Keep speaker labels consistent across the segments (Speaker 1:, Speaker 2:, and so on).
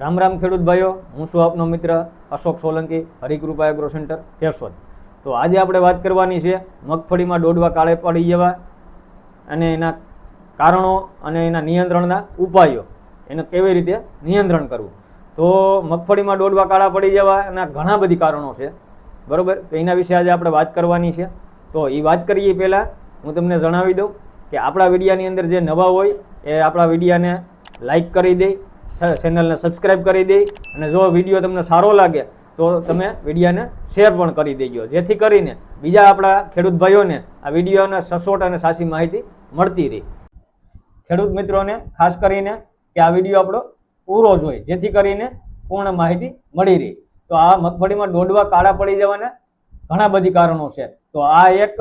Speaker 1: રામ રામ ખેડૂત ભાઈઓ, હું છું આપનો મિત્ર અશોક સોલંકી, હરિકૃપા એગ્રો સેન્ટર, કેશોદ. તો આજે આપણે વાત કરવાની છે મગફળીમાં દોડવા કાળે પડી જવા અને એના કારણો અને એના નિયંત્રણના ઉપાયો. એને કેવી રીતે નિયંત્રણ કરવું? તો મગફળીમાં દોડવા કાળા પડી જવા એના ઘણા બધી કારણો છે. બરાબર? તો એના વિશે આજે આપણે વાત કરવાની છે. તો એ વાત કરીએ પહેલાં, હું તમને જણાવી દઉં કે આપણા વિડીયાની અંદર જે નવા હોય એ આપણા વિડીયાને લાઇક કરી દે ચેનલને સબસ્ક્રાઈબ કરી દઈ અને જો વીડિયો તમને સારો લાગે તો તમે વિડીયોને શેર પણ કરી દેજો. જેથી કરીને બીજા આપણા ખેડૂત ભાઈઓને આ વિડીયોને સચોટ અને સાચી માહિતી મળતી રહી. ખેડૂત મિત્રોને ખાસ કરીને કે આ વીડિયો આપણો પૂરો જોઈએ જેથી કરીને પૂર્ણ માહિતી મળી રહી. તો આ મગફળીમાં દોડવા કાળા પડી જવાના ઘણા બધી કારણો છે. તો આ એક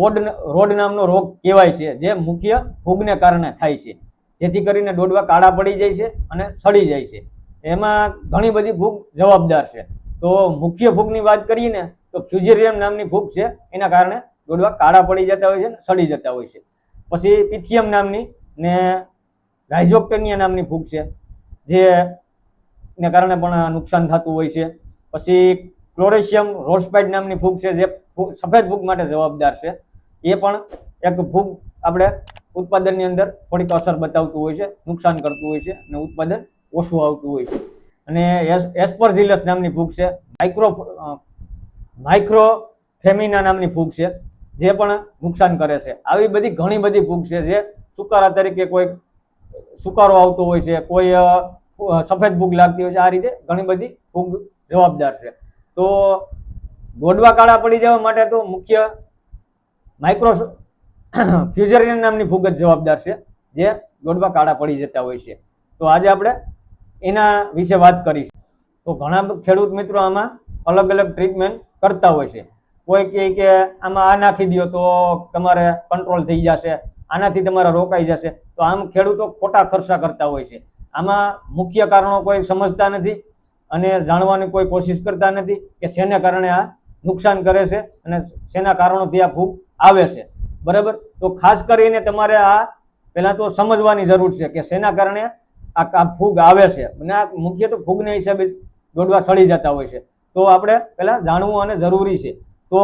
Speaker 1: રોડ રોડ નામનો રોગ કહેવાય છે, જે મુખ્ય ફૂગને કારણે થાય છે. જેથી કરીને દોડવા કાળા પડી જાય છે અને સડી જાય છે. એમાં ઘણી બધી ફૂગ જવાબદાર છે. તો મુખ્ય ફૂગની વાત કરીએ ને, તો ફ્યુઝેરિયમ નામની ફૂગ છે. એના કારણે દોડવા કાળા પડી જતા હોય છે અને સડી જતા હોય છે. પછી પિથિયમ નામની ને રાઇઝોક્ટેનિયા નામની ફૂગ છે, જે ને કારણે પણ નુકસાન થતું હોય છે. પછી ક્લોરેશિયમ રોસ્પાઇડ નામની ફૂગ છે, જે સફેદ ફૂગ માટે જવાબદાર છે. એ પણ એક ફૂગ આપણે ઉત્પાદનની અંદર થોડીક અસર બતાવતું હોય છે, નુકસાન કરતું હોય છે અને ઉત્પાદન ઓછું આવતું હોય છે. અને એસ એસ્પરઝિલસ નામની ફૂગ છે, માઇક્રો માઇક્રો ફેમિના નામની ફૂગ છે, જે પણ નુકસાન કરે છે. આવી બધી ઘણી બધી ફૂગ છે જે સુકારા તરીકે કોઈ સુકારો આવતો હોય છે, કોઈ સફેદ ફૂગ લાગતી હોય છે, આ રીતે ઘણી બધી ફૂગ જવાબદાર છે. તો ગોડવા કાળા પડી જવા માટે તો મુખ્ય માઇક્રો ફ્યુઝરિયન નામની ફૂગ જ જવાબદાર છે, જે દોડવા કાળા પડી જતા હોય છે. તો આજે આપણે એના વિશે વાત કરીશું. તો ઘણા ખેડૂત મિત્રો આમાં અલગ અલગ ટ્રીટમેન્ટ કરતા હોય છે. કોઈ કહે કે આમાં આ નાખી દો તો તમારે કંટ્રોલ થઈ જશે, આનાથી તમારે રોકાઈ જશે. તો આમ ખેડૂતો ખોટા ખર્ચા કરતા હોય છે. આમાં મુખ્ય કારણો કોઈ સમજતા નથી અને જાણવાની કોઈ કોશિશ કરતા નથી કે શેને કારણે આ નુકસાન કરે છે અને શેના કારણોથી આ ફૂગ આવે છે. બરાબર? તો ખાસ કરીને તમારે આ પહેલાં તો સમજવાની જરૂર છે કે શેના કારણે આ ફૂગ આવે છે. અને આ મુખ્ય તો ફૂગને હિસાબે દોડવા સડી જતા હોય છે. તો આપણે પહેલાં જાણવું અને જરૂરી છે. તો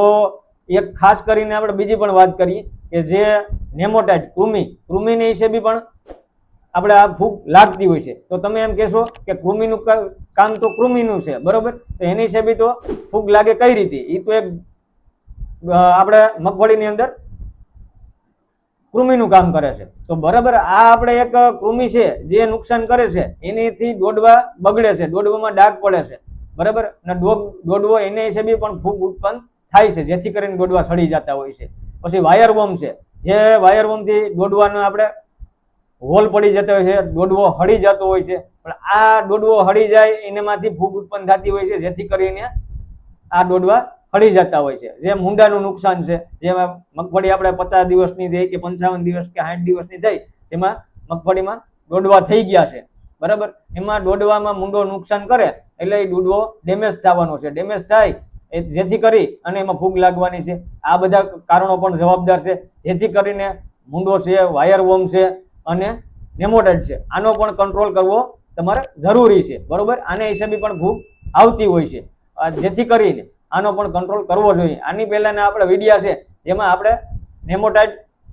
Speaker 1: એક ખાસ કરીને આપણે બીજી પણ વાત કરીએ કે જે નેમોટાઇડ કૃમિ, કૃમિને હિસાબે પણ આપણે આ ફૂગ લાગતી હોય છે. તો તમે એમ કહેશો કે કૃમિનું કામ તો કૃમિનું છે, બરાબર? તો એની હિસાબે તો ફૂગ લાગે કઈ રીતે? એ તો એક આપણે મગફળીની અંદર કૃમિનું કામ કરે છે. તો બરાબર આ આપણે એક કૃમિ છે જે નુકસાન કરે છે, એનીથી દોડવા બગડે છે, દોડવામાં ડાઘ પડે છે. બરાબર? અને દોડવો એને હિસાબે પણ ફૂગ ઉત્પન્ન થાય છે, જેથી કરીને દોડવા સડી જતા હોય છે. પછી વાયરવોમ છે, જે વાયરવોમથી દોડવાનો આપણે હોલ પડી જતો હોય છે, દોડવો હળી જતો હોય છે. પણ આ દોડવો હળી જાય એનામાંથી ફૂગ ઉત્પન્ન થતી હોય છે, જેથી કરીને આ દોડવા હળી જતા હોય છે. જે મૂંડાનું નુકસાન છે, જેમાં મગફળી આપણે પચાસ દિવસની થઈ કે પંચાવન દિવસ કે સાઠ દિવસની થઈ તેમાં મગફળીમાં દોડવા થઈ ગયા છે. બરાબર? એમાં દોડવામાં મૂંડો નુકસાન કરે, એટલે એ દોડવો ડેમેજ થવાનો છે. ડેમેજ થાય એ જેથી કરી અને એમાં ફૂગ લાગવાની છે. આ બધા કારણો પણ જવાબદાર છે. જેથી કરીને મૂંડો છે, વાયર વોમ છે અને નેમોટાઇડ છે. આનો પણ કંટ્રોલ કરવો તમારે જરૂરી છે. બરોબર? આને હિસાબે પણ ભૂખ આવતી હોય છે. જેથી કરીને આનો પણ કંટ્રોલ કરવો જોઈએ. આની પહેલાંના આપણે વિડિયા છે, જેમાં આપણે નેમોટાઇડ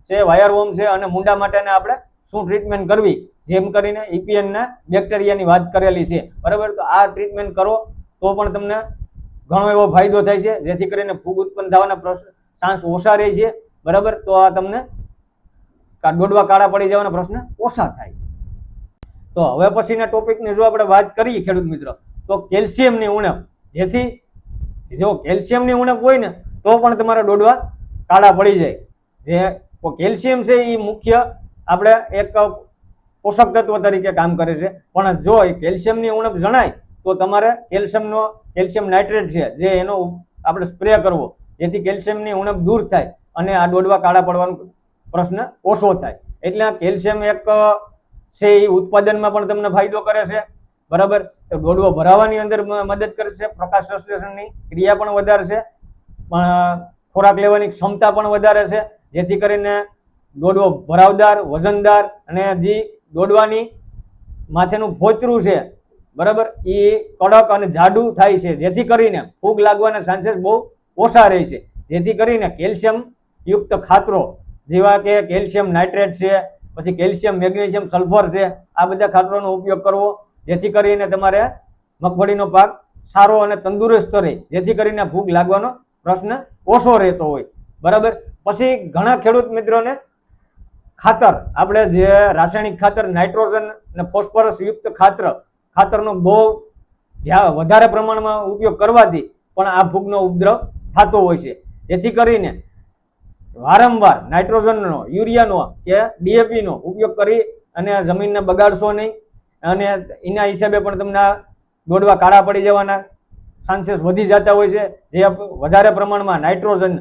Speaker 1: છે વાયર વોમ છે અને મુંડા માટેને આપણે શું ટ્રીટમેન્ટ કરવી? જેમ કરીને ઇપીએનના બેક્ટેરિયાની વાત કરેલી છે. બરાબર? તો આ ટ્રીટમેન્ટ કરો, તો પણ તમને ઘણો એવો ફાયદો થાય છે. જેથી કરીને ફૂગ ઉત્પન્ન થવાના પ્રશ્ન ચાન્સ ઓછા રહે છે. બરાબર? તો આ તમને દોડવા કાળા પડી જવાના પ્રશ્ન ઓછા થાય. તો હવે પછીના ટોપિકની જો આપણે વાત કરીએ ખેડૂત મિત્રો, તો કેલ્શિયમની ઉણપ, જેથી જો કેલ્શિયમની ઉણપ હોય ને, તો પણ તમારે દોડવા કાળા પડી જાય. જે કેલ્શિયમ છે એ મુખ્ય આપણે એક પોષક તત્વ તરીકે કામ કરે છે. પણ જો એ કેલ્શિયમની ઉણપ જણાય, તો તમારે કેલ્શિયમનો, કેલ્શિયમ નાઇટ્રેટ છે, જે એનો આપણે સ્પ્રે કરવો, જેથી કેલ્શિયમની ઉણપ દૂર થાય અને આ દોડવા કાળા પડવાનો પ્રશ્ન ઓછો થાય. એટલે આ કેલ્શિયમ એક છે એ ઉત્પાદનમાં પણ તમને ફાયદો કરે છે. બરાબર? તો દોડવો ભરાવાની અંદર મદદ કરે છે, પ્રકાશ સંશ્લેષણની ક્રિયા પણ વધારે છે પણ ખોરાક લેવાની ક્ષમતા પણ વધારે છે, જેથી કરીને દોડવો ભરાવદાર, વજનદાર અને જે દોડવાની માથેનું ફોતરું છે, બરાબર? એ કડક અને જાડું થાય છે, જેથી કરીને ફૂગ લાગવાના ચાન્સીસ બહુ ઓછા રહે છે, જેથી કરીને કેલ્શિયમ યુક્ત ખાતરો, જેવા કે કેલ્શિયમ નાઇટ્રેટ છે, પછી કેલ્શિયમ મેગ્નેશિયમ સલ્ફર છે, આ બધા ખાતરોનો ઉપયોગ કરવો જેથી કરીને તમારે મગફળીનો પાક સારો અને તંદુરસ્ત રહે. જેથી કરીને ભૂખ લાગવાનો પ્રશ્ન ઓછો રહેતો હોય. બરાબર? પછી ઘણા ખેડૂત મિત્રોને ખાતર. આપણે જે રાસાયણિક ખાતર, નાઇટ્રોજન અને ફોસ્ફરસ યુક્ત ખાતર, ખાતરનો બહુ જ્યાં વધારે પ્રમાણમાં ઉપયોગ કરવાથી પણ આ ફૂગનો ઉપદ્રવ થતો હોય છે. જેથી કરીને વારંવાર નાઇટ્રોજનનો, યુરિયાનો કે ડીએપીનો ઉપયોગ કરી અને જમીનને બગાડશો નહીં. અને એના હિસાબે પણ તમને દોડવા કાળા પડી જવાના ચાન્સીસ વધી જતા હોય છે. જે વધારે પ્રમાણમાં નાઇટ્રોજન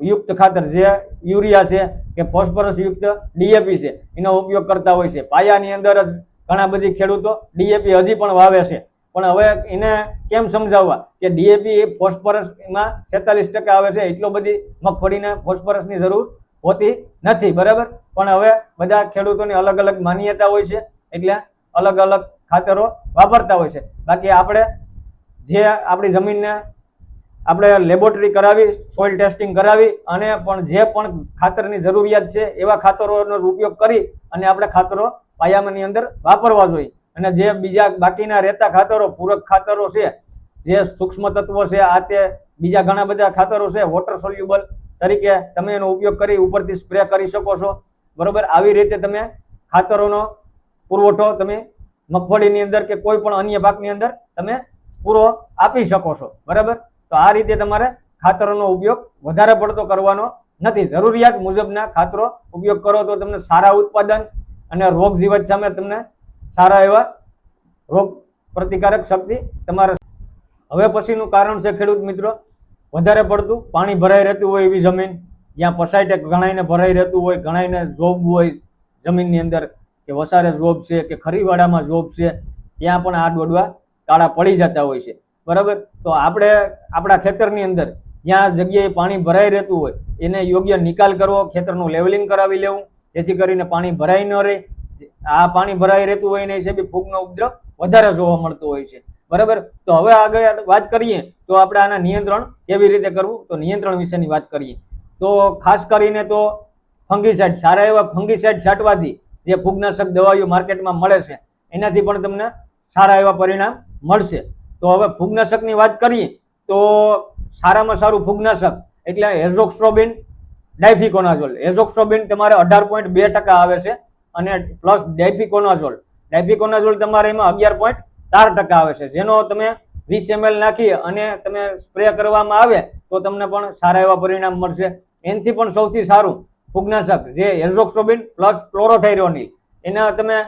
Speaker 1: યુક્ત ખાતર જે યુરિયા છે કે ફોસ્ફરસ યુક્ત ડીએપી છે, એનો ઉપયોગ કરતા હોય છે. પાયાની અંદર જ ઘણા બધી ખેડૂતો ડીએપી હજી પણ વાવે છે. પણ હવે એને કેમ સમજાવવા? કે ડીએપી ફોસ્ફરસમાં છેતાલીસ ટકા આવે છે, એટલો બધી મગફળીને ફોસ્ફરસની જરૂર હોતી નથી. બરાબર? પણ હવે બધા ખેડૂતોની અલગ અલગ માન્યતા હોય છે. એટલે અલગ અલગ ખાતરો વાપરતા હોય છે. બાકી આપણે જે આપણી જમીનને આપણે લેબોરેટરી કરાવી સોઇલ ટેસ્ટિંગ કરાવી અને પણ જે પણ ખાતરની જરૂરિયાત છે, એવા ખાતરોનો ઉપયોગ કરી અને આપણે ખાતરો પાયામાંની અંદર વાપરવા જોઈએ. અને જે બીજા બાકીના રહેતા ખાતરો, પૂરક ખાતરો છે, જે સૂક્ષ્મ તત્વો છે, આ તે બીજા ઘણા બધા ખાતરો છે વોટર સોલ્યુબલ તરીકે તમે એનો ઉપયોગ કરી ઉપરથી સ્પ્રે કરી શકો છો. બરોબર? આવી રીતે તમે ખાતરોનો પુરવઠો તમે મગફળીની અંદર કે કોઈ પણ અન્ય પાકની અંદર તમે પૂરો આપી શકો છો. બરાબર? તો આ રીતે તમારે ખાતરોનો ઉપયોગ વધારે પડતો કરવાનો નથી. જરૂરિયાત મુજબના ખાતરો ઉપયોગ કરો તો તમને સારા ઉત્પાદન અને રોગ જીવત સામે તમને સારા એવા રોગ પ્રતિકારક શક્તિ તમારે હવે પછીનું કારણ છે ખેડૂત મિત્રો, વધારે પડતું પાણી ભરાઈ રહેતું હોય એવી જમીન. જ્યાં પસાઈટે ઘણાઈને ભરાઈ રહેતું હોય ઘણાઈને જોબ હોય જમીનની અંદર. કે વસારે જોબ છે કે ખરીવાડામાં જોબ છે, ત્યાં પણ આ દોડવા કાળા પડી જતા હોય છે. બરાબર? તો આપણે આપણા ખેતરની અંદર જ્યાં જગ્યાએ પાણી ભરાઈ રહેતું હોય, એને યોગ્ય નિકાલ કરવો, ખેતરનું લેવલિંગ કરાવી લેવું, જેથી કરીને પાણી ભરાઈ ન રહે. આ પાણી ભરાઈ રહેતું હોય એના બી ફૂગનો ઉપદ્રવ વધારે જોવા મળતો હોય છે. બરાબર? તો હવે આગળ વાત કરીએ, તો આપણે આના નિયંત્રણ કેવી રીતે કરવું? તો નિયંત્રણ વિશેની વાત કરીએ. તો ખાસ કરીને તો ફંગીસાઇડ સારા એવા ફંગીસાઇડ છાંટવાથી જે ફૂગનાશક દવાઈઓ માર્કેટમાં મળે છે, એનાથી પણ તમને સારા એવા પરિણામ મળશે. તો હવે ફૂગનાશકની વાત કરીએ, તો સારામાં સારું ફૂગનાશક એટલે હેઝોક્સ્ટ્રોબિન ડાયફિકોનાઝોલ. હેઝોક્સ્ટ્રોબિન તમારે અઢાર પોઈન્ટ બે ટકા આવે છે અને પ્લસ ડાયફિકોનાઝોલ. ડાયફિકોનાઝોલ તમારે એમાં અગિયાર પોઈન્ટ ચાર ટકા આવે છે. જેનો તમે વીસ એમએલ નાખી અને તમે સ્પ્રે કરવામાં આવે, તો તમને પણ સારા એવા પરિણામ મળશે. એનાથી પણ સૌથી સારું ફૂગનાશક જે એન્ઝોક્સોબિન પ્લસ ક્લોરોથાઇરોનિલ એના તમે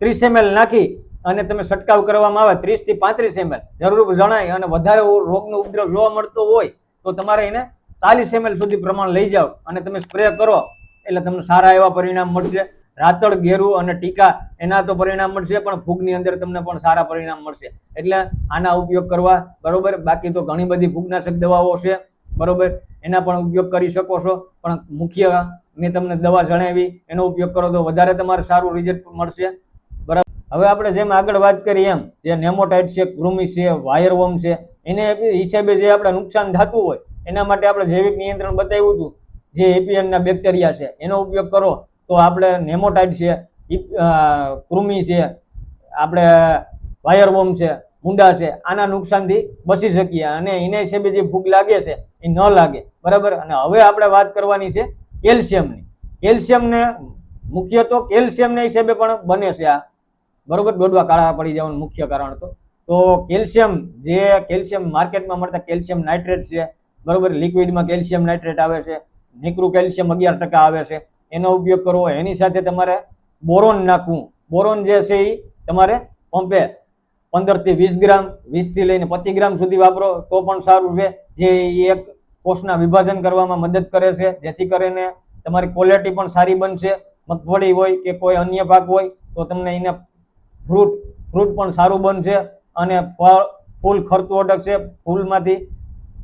Speaker 1: ત્રીસ એમએલ નાખી અને તમે છંટકાવ કરવામાં આવે ત્રીસથી પાંત્રીસ એમએલ જરૂર જણાય અને વધારે રોગનો ઉપદ્રવ જોવા મળતો હોય તો તમારે એને ચાલીસ એમએલ સુધી પ્રમાણ લઈ જાઓ અને તમે સ્પ્રે કરો. એટલે તમને સારા એવા પરિણામ મળશે. રાતળ ગેરું અને ટીકા એના તો પરિણામ મળશે, પણ ફૂગની અંદર તમને પણ સારા પરિણામ મળશે. એટલે આના ઉપયોગ કરવા બરોબર. બાકી તો ઘણી બધી ફૂગનાશક દવાઓ છે. બરોબર? એના પણ ઉપયોગ કરી શકો છો. પણ મુખ્ય મેં તમને દવા જણાવી, એનો ઉપયોગ કરો તો વધારે તમારે સારું રિઝલ્ટ મળશે. બરાબર? હવે આપણે જેમ આગળ વાત કરી એમ, જે નેમોટાઇડ છે, કૃમિ છે, વાયરવોમ છે, એને હિસાબે જે આપણે નુકસાન થતું હોય, એના માટે આપણે જૈવિક નિયંત્રણ બતાવ્યું હતું. જે એપીએનના બેક્ટેરિયા છે, એનો ઉપયોગ કરો. તો આપણે નેમોટાઇડ છે કૃમિ છે, આપણે વાયરવોમ છે મુંડા છે, આના નુકસાનથી બચી શકીએ. અને એના હિસાબે જે ભૂખ લાગે છે એ ન લાગે. બરાબર? અને હવે આપણે વાત કરવાની છે કેલ્શિયમની. કેલ્શિયમને મુખ્ય તો કેલ્શિયમના હિસાબે પણ બને છે આ. બરોબર? દોડવા કાળા પડી જવાનું મુખ્ય કારણ તો. તો કેલ્શિયમ જે કેલ્શિયમ માર્કેટમાં મળતા કેલ્શિયમ નાઇટ્રેટ છે. બરોબર? લિક્વિડમાં કેલ્શિયમ નાઇટ્રેટ આવે છે. નિક્રુ કેલ્શિયમ અગિયાર ટકા આવે છે. એનો ઉપયોગ કરવો. એની સાથે તમારે બોરોન નાખવું. બોરોન જે છે એ તમારે પંપે પંદરથી વીસ ગ્રામ વીસથી લઈને પચીસ ગ્રામ સુધી વાપરો, તો પણ સારું છે. જે એક કોષના વિભાજન કરવામાં મદદ કરે છે, જેથી કરીને તમારી ક્વોલિટી પણ સારી બનશે. મગફળી હોય કે કોઈ અન્ય પાક હોય, તો તમને એને ફ્રૂટ ફ્રૂટ પણ સારું બનશે અને ફળ, ફૂલ ખર્ચું અટકશે. ફૂલમાંથી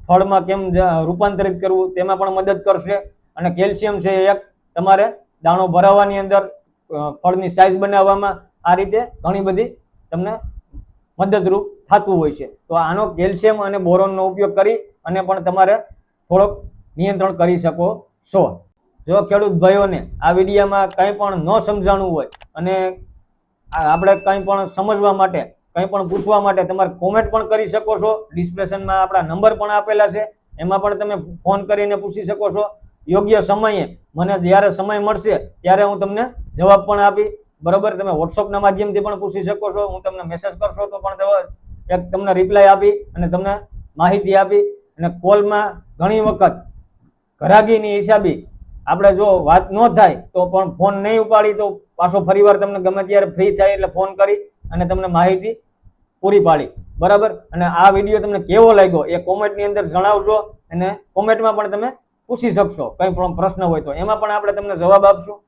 Speaker 1: ફળમાં કેમ રૂપાંતરિત કરવું, તેમાં પણ મદદ કરશે. અને કેલ્શિયમ છે એક તમારે દાણો ભરાવવાની અંદર ફળની સાઇઝ બનાવવામાં આ રીતે ઘણી બધી તમને મદદરૂપ થતું હોય છે. તો આનો કેલ્શિયમ અને બોરોનનો ઉપયોગ કરી અને પણ તમારે થોડોક નિયંત્રણ કરી શકો છો. જો ખેડૂત ભાઈઓને આ વિડીયામાં કંઈ પણ ન સમજાણું હોય અને આપણે કંઈ પણ સમજવા માટે, કંઈ પણ પૂછવા માટે તમારે કોમેન્ટ પણ કરી શકો છો. ડિસ્ક્રિપ્શનમાં આપણા નંબર પણ આપેલા છે. એમાં પણ તમે ફોન કરીને પૂછી શકો છો. યોગ્ય સમયે, મને જ્યારે સમય મળશે ત્યારે હું તમને જવાબ પણ આપી બરોબર, તમે વોટ્સઅપના માધ્યમથી પણ પૂછી શકો છો, હું તમને મેસેજ કરશો તો પણ એક તમને રિપ્લાય આપી અને તમને માહિતી આપી અને કોલમાં ઘણી વખત ઘરાગીની હિસાબી આપણે જો વાત ન થાય તો પણ ફોન નહીં ઉપાડી તો પાછો ફરીવાર તમને ગમે ત્યારે ફ્રી થાય એટલે ફોન કરી અને તમને માહિતી પૂરી પાડી. બરાબર? અને આ વીડિયો તમને કેવો લાગ્યો એ કોમેન્ટની અંદર જણાવજો અને કોમેન્ટમાં પણ તમે પૂછી શકશો. કંઈ પણ પ્રશ્ન હોય તો. એમાં પણ આપણે તમને જવાબ આપશું.